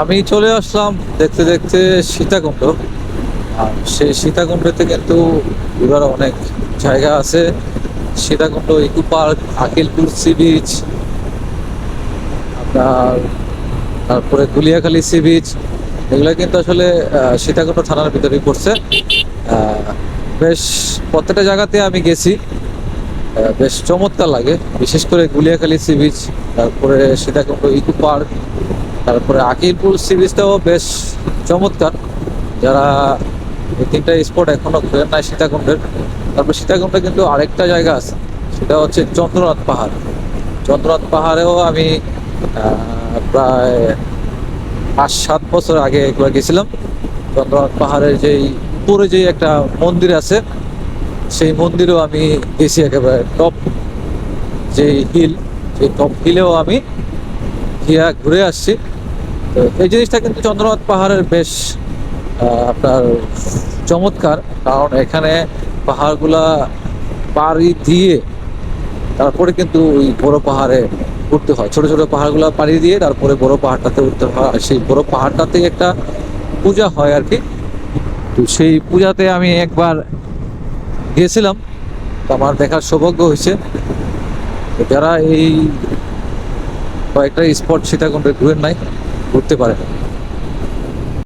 আমি চলে আসলাম দেখতে দেখতে সীতাকুণ্ড। আর সেই সীতাকুণ্ডতে কিন্তু ঘোরার অনেক জায়গা আছে। Sitakunda eco park, Akilpur sea beach, আপনার তারপরে গুলিয়াখালী সি বিচ। এগুলো কিন্তু আসলে সীতাকুণ্ড থানার ভিতরেই পড়ছে। বেশ প্রত্যেকটা জায়গাতে আমি গেছি। বেশ চমৎকার লাগে। বিশেষ করে গুলিয়াখালী সি বিচ, তারপরে সীতাকুণ্ড ইকো পার্ক তারপরে আকিলপুর সি বিচটাও বেশ চমৎকার। যারা এই তিনটা স্পট এখনও ঘুরেন নাই সীতাকুণ্ডের, তারপর সীতাকুণ্ডে কিন্তু আরেকটা জায়গা আছে, সেটা হচ্ছে চন্দ্রনাথ পাহাড়। চন্দ্রনাথ পাহাড়েও আমি প্রায় পাঁচ সাত বছর আগে একবার গেছিলাম। চন্দ্রনাথ পাহাড়ের যেই উপরে যে একটা মন্দির আছে, সেই মন্দিরেও আমি গেছি একেবারে টপ যে হিল সেই টপ হিলেও আমি ঘুরে আসছি। তো এই জিনিসটা কিন্তু চন্দ্রনাথ পাহাড়ের বেশ আপনার চমৎকার। কারণ এখানে পাহাড়গুলা পাড়ি দিয়ে তারপরে কিন্তু ওই বড় পাহাড়ে উঠতে হয়। ছোট ছোট পাহাড়গুলো পাড়ি দিয়ে তারপরে বড় পাহাড়টাতে উঠতে হয়। সেই বড় পাহাড়টাতে একটা পূজা হয় আর কি। তো সেই পূজাতে আমি একবার গিয়েছিলাম তো আমার দেখার সৌভাগ্য হয়েছে। যারা এই কয়েকটা স্পট সীতাকুণ্ডে ঘুরেন নাই ঘুরতে পারে। না